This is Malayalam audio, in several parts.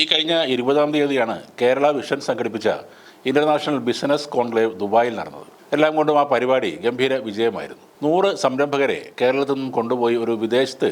ഈ കഴിഞ്ഞ ഇരുപതാം തീയതിയാണ് കേരള വിഷൻ സംഘടിപ്പിച്ച ഇന്റർനാഷണൽ ബിസിനസ് കോൺക്ലേവ് ദുബായിൽ നടന്നത്. എല്ലാം കൊണ്ടും ആ പരിപാടി ഗംഭീര വിജയമായിരുന്നു. നൂറ് സംരംഭകരെ കേരളത്തിൽ നിന്നും കൊണ്ടുപോയി ഒരു വിദേശത്ത്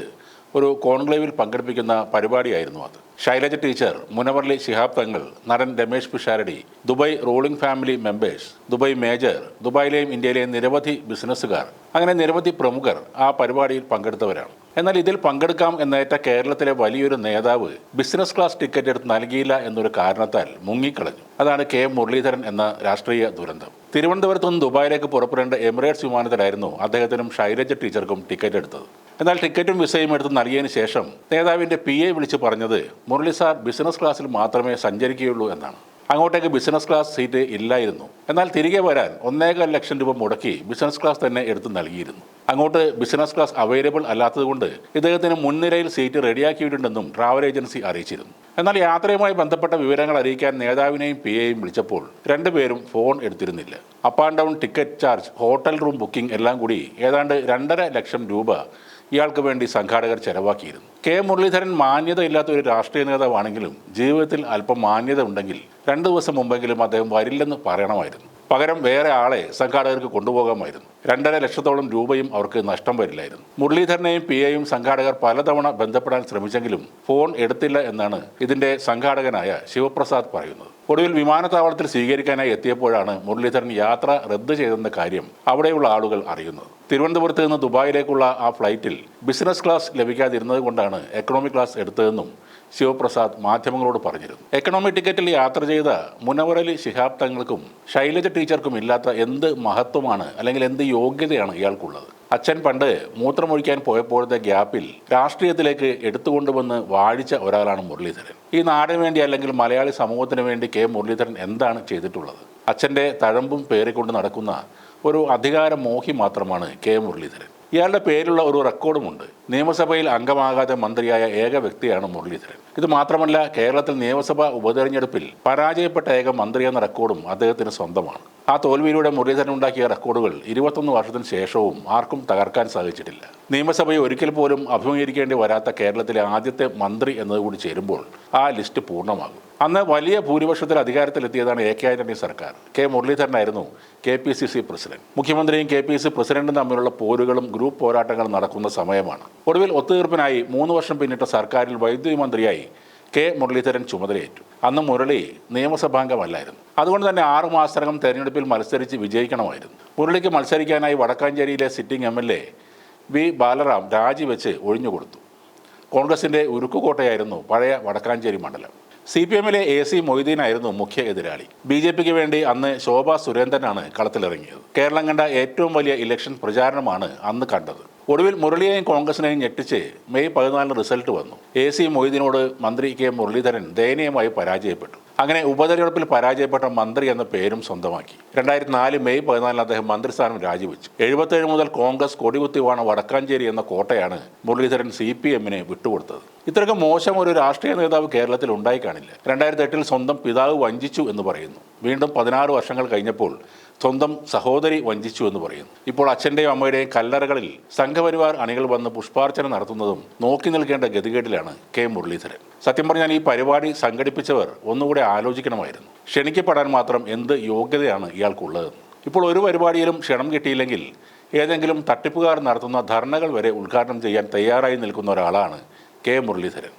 ഒരു കോൺക്ലേവിൽ പങ്കെടുപ്പിക്കുന്ന പരിപാടിയായിരുന്നു അത്. ശൈലജ ടീച്ചർ മുനവർലി ശിഹാബ് തങ്ങൾ നടൻ Ramesh Pisharody Dubai ruling family members Dubai major ദുബായിലെയും ഇന്ത്യയിലെയും നിരവധി ബിസിനസ്സുകാർ അങ്ങനെ നിരവധി പ്രമുഖർ ആ പരിപാടിയിൽ പങ്കെടുത്തവരാണ്. എന്നാൽ ഇതിൽ പങ്കെടുക്കാം എന്നേറ്റ കേരളത്തിലെ വലിയൊരു നേതാവ് ബിസിനസ് ക്ലാസ് ടിക്കറ്റ് എടുത്ത് നൽകിയില്ല എന്നൊരു കാരണത്താൽ മുങ്ങിക്കളഞ്ഞു. അതാണ് കെ മുരളീധരൻ എന്ന രാഷ്ട്രീയ ദുരന്തം. തിരുവനന്തപുരത്ത് നിന്ന് ദുബായിലേക്ക് പുറപ്പെടേണ്ട എമിറേറ്റ്സ് വിമാനത്തിലായിരുന്നു അദ്ദേഹത്തിനും ശൈലജ ടീച്ചർക്കും ടിക്കറ്റ് എടുത്തത്. എന്നാൽ ടിക്കറ്റും വിസയും എടുത്ത് നൽകിയതിന് ശേഷം നേതാവിന്റെ പി എ വിളിച്ച് പറഞ്ഞത് മുരളി സാർ ബിസിനസ് ക്ലാസ്സിൽ മാത്രമേ സഞ്ചരിക്കുകയുള്ളൂ എന്നാണ്. അങ്ങോട്ടേക്ക് ബിസിനസ് ക്ലാസ് സീറ്റ് ഇല്ലായിരുന്നു. എന്നാൽ തിരികെ വരാൻ ഒന്നേകാൽ ലക്ഷം രൂപ മുടക്കി ബിസിനസ് ക്ലാസ് തന്നെ എടുത്ത് നൽകിയിരുന്നു. അങ്ങോട്ട് ബിസിനസ് ക്ലാസ് അവൈലബിൾ അല്ലാത്തതുകൊണ്ട് ഇദ്ദേഹത്തിന് മുൻനിരയിൽ സീറ്റ് റെഡിയാക്കിയിട്ടുണ്ടെന്നും ട്രാവൽ ഏജൻസി അറിയിച്ചിരുന്നു. എന്നാൽ യാത്രയുമായി ബന്ധപ്പെട്ട വിവരങ്ങൾ അറിയിക്കാൻ നേതാവിനെയും പി എയും വിളിച്ചപ്പോൾ രണ്ടുപേരും phone എടുത്തിരുന്നില്ല. Up and down ticket charge hotel room booking എല്ലാം കൂടി ഏതാണ്ട് രണ്ടര ലക്ഷം രൂപ ഇയാൾക്ക് വേണ്ടി സംഘാടകർ ചെലവാക്കിയിരുന്നു. കെ. മുരളീധരൻ മാന്യത ഇല്ലാത്ത ഒരു രാഷ്ട്രീയ നേതാവാണെങ്കിലും ജീവിതത്തിൽ അല്പം മാന്യത ഉണ്ടെങ്കിൽ രണ്ടു ദിവസം മുമ്പെങ്കിലും അദ്ദേഹം വരില്ലെന്ന് പറയണമായിരുന്നു. പകരം വേറെ ആളെ സംഘാടകർക്ക് കൊണ്ടുപോകാമായിരുന്നു. രണ്ടര ലക്ഷത്തോളം രൂപയും അവർക്ക് നഷ്ടം വരില്ലായിരുന്നു. മുരളീധരനെയും പി എയും സംഘാടകർ പലതവണ ബന്ധപ്പെടാൻ ശ്രമിച്ചെങ്കിലും ഫോൺ എടുത്തില്ല എന്നാണ് ഇതിന്റെ സംഘാടകനായ ശിവപ്രസാദ് പറയുന്നത്. ഒടുവിൽ വിമാനത്താവളത്തിൽ സ്വീകരിക്കാനായി എത്തിയപ്പോഴാണ് മുരളീധരൻ യാത്ര റദ്ദ് ചെയ്തെന്ന കാര്യം അവിടെയുള്ള ആളുകൾ അറിയുന്നത്. തിരുവനന്തപുരത്ത് നിന്ന് ദുബായിലേക്കുള്ള ആ ഫ്ലൈറ്റിൽ ബിസിനസ് ക്ലാസ് ലഭിക്കാതിരുന്നത് കൊണ്ടാണ് എക്കണോമിക് ക്ലാസ് എടുത്തതെന്നും ശിവപ്രസാദ് മാധ്യമങ്ങളോട് പറഞ്ഞിരുന്നു. എക്കണോമി ടിക്കറ്റിൽ യാത്ര ചെയ്ത മുനവറലി ശിഹാബ് തങ്ങൾക്കും ശൈലജ ടീച്ചർക്കും ഇല്ലാത്ത എന്ത് മഹത്വമാണ് അല്ലെങ്കിൽ എന്ത് യോഗ്യതയാണ് ഇയാൾക്കുള്ളത്? അച്ഛൻ പണ്ട് മൂത്രമൊഴിക്കാൻ പോയപ്പോഴത്തെ ഗ്യാപ്പിൽ രാഷ്ട്രീയത്തിലേക്ക് എടുത്തുകൊണ്ടുവന്ന് വാഴിച്ച ഒരാളാണ് മുരളീധരൻ. ഈ നാടിന് വേണ്ടി അല്ലെങ്കിൽ മലയാളി സമൂഹത്തിന് വേണ്ടി കെ മുരളീധരൻ എന്താണ് ചെയ്തിട്ടുള്ളത്? അച്ഛന്റെ തഴമ്പും പേറിക്കൊണ്ട് നടക്കുന്ന ഒരു അധികാര മോഹി മാത്രമാണ് കെ മുരളീധരൻ. ഇയാളുടെ പേരിലുള്ള ഒരു റെക്കോർഡുമുണ്ട്. നിയമസഭയിൽ അംഗമാകാതെ മന്ത്രിയായ ഏക വ്യക്തിയാണ് മുരളീധരൻ. ഇത് മാത്രമല്ല കേരളത്തിൽ നിയമസഭാ ഉപതെരഞ്ഞെടുപ്പിൽ പരാജയപ്പെട്ട ഏക മന്ത്രി എന്ന റെക്കോർഡും അദ്ദേഹത്തിന് സ്വന്തമാണ്. ആ തോൽവിയിലൂടെ മുരളീധരൻ ഉണ്ടാക്കിയ റെക്കോർഡുകൾ ഇരുപത്തൊന്ന് വർഷത്തിന് ശേഷവും ആർക്കും തകർക്കാൻ സാധിച്ചിട്ടില്ല. നിയമസഭയെ ഒരിക്കൽ പോലും അഭിമുഖീകരിക്കേണ്ടി വരാത്ത കേരളത്തിലെ ആദ്യത്തെ മന്ത്രി എന്നതുകൂടി ചേരുമ്പോൾ ആ ലിസ്റ്റ് പൂർണമാകും. അന്ന് വലിയ ഭൂരിപക്ഷത്തിൽ അധികാരത്തിലെത്തിയതാണ് എ കെ ആന്റണി സർക്കാർ. K മുരളീധരനായിരുന്നു K P C C president. മുഖ്യമന്ത്രിയും കെ പി സി പ്രസിഡന്റും തമ്മിലുള്ള പോരുകളും ഗ്രൂപ്പ് പോരാട്ടങ്ങളും നടക്കുന്ന സമയമാണ്. ഒടുവിൽ ഒത്തുതീർപ്പിനായി മൂന്ന് വർഷം പിന്നിട്ട സർക്കാരിൽ വൈദ്യുതി മന്ത്രിയായി കെ മുരളീധരൻ ചുമതലയേറ്റു. അന്ന് മുരളി നിയമസഭാംഗമല്ലായിരുന്നു. അതുകൊണ്ട് തന്നെ ആറു മാസത്തിനകം തെരഞ്ഞെടുപ്പിൽ മത്സരിച്ച് വിജയിക്കണമായിരുന്നു. മുരളിക്ക് മത്സരിക്കാനായി വടക്കാഞ്ചേരിയിലെ sitting M L A V Balaram രാജിവെച്ച് ഒഴിഞ്ഞുകൊടുത്തു. കോൺഗ്രസിന്റെ ഉരുക്കുകോട്ടയായിരുന്നു പഴയ വടക്കാഞ്ചേരി മണ്ഡലം. സി പി എമ്മിലെ എ സി മൊയ്തീനായിരുന്നു മുഖ്യ എതിരാളി. ബി ജെ പിക്ക് വേണ്ടി അന്ന് ശോഭ സുരേന്ദ്രനാണ് കളത്തിലിറങ്ങിയത്. കേരളം കണ്ട ഏറ്റവും വലിയ ഇലക്ഷൻ പ്രചാരണമാണ് അന്ന് കണ്ടത്. ഒടുവിൽ മുരളിയെയും കോൺഗ്രസിനെയും ഞെട്ടിച്ച് മെയ് പതിനാലിന് റിസൾട്ട് വന്നു. എ സി മൊയ്തീനോട് മന്ത്രി കെ മുരളീധരൻ ദയനീയമായി പരാജയപ്പെട്ടു. അങ്ങനെ ഉപതെരഞ്ഞെടുപ്പിൽ പരാജയപ്പെട്ട മന്ത്രി എന്ന പേരും സ്വന്തമാക്കി. രണ്ടായിരത്തി നാല് മെയ് പതിനാലിന് അദ്ദേഹം മന്ത്രിസ്ഥാനം രാജിവെച്ചു. എഴുപത്തേഴ് മുതൽ കോൺഗ്രസ് കൊടികുത്തി വാണ വടക്കാഞ്ചേരി എന്ന കോട്ടയാണ് മുരളീധരൻ സി പി എമ്മിനെ വിട്ടുകൊടുത്തത്. ഇത്രയ്ക്ക് മോശം ഒരു രാഷ്ട്രീയ നേതാവ് കേരളത്തിൽ ഉണ്ടായി കാണില്ല. രണ്ടായിരത്തി എട്ടിൽ സ്വന്തം പിതാവ് വഞ്ചിച്ചു എന്ന് പറയുന്നു. വീണ്ടും പതിനാറ് വർഷങ്ങൾ കഴിഞ്ഞപ്പോൾ സ്വന്തം സഹോദരി വഞ്ചിച്ചു എന്ന് പറയുന്നു. ഇപ്പോൾ അച്ഛന്റെയും അമ്മയുടെയും കല്ലറകളിൽ സംഘപരിവാർ അണികൾ വന്ന് പുഷ്പാർച്ചന നടത്തുന്നതും നോക്കി നിൽക്കേണ്ട ഗതികേടിലാണ് കെ മുരളീധരൻ. സത്യം പറഞ്ഞാൽ ഈ പരിപാടി സംഘടിപ്പിച്ചവർ ഒന്നുകൂടെ ആലോചിക്കണമായിരുന്നു. ക്ഷണിക്കപ്പെടാൻ മാത്രം എന്ത് യോഗ്യതയാണ് ഇയാൾക്കുള്ളത്? ഇപ്പോൾ ഒരു പരിപാടിയിലും ക്ഷണം കിട്ടിയില്ലെങ്കിൽ ഏതെങ്കിലും തട്ടിപ്പുകാർ നടത്തുന്ന ധർണകൾ വരെ ഉദ്ഘാടനം ചെയ്യാൻ തയ്യാറായി നിൽക്കുന്ന ഒരാളാണ് കെ മുരളീധരൻ.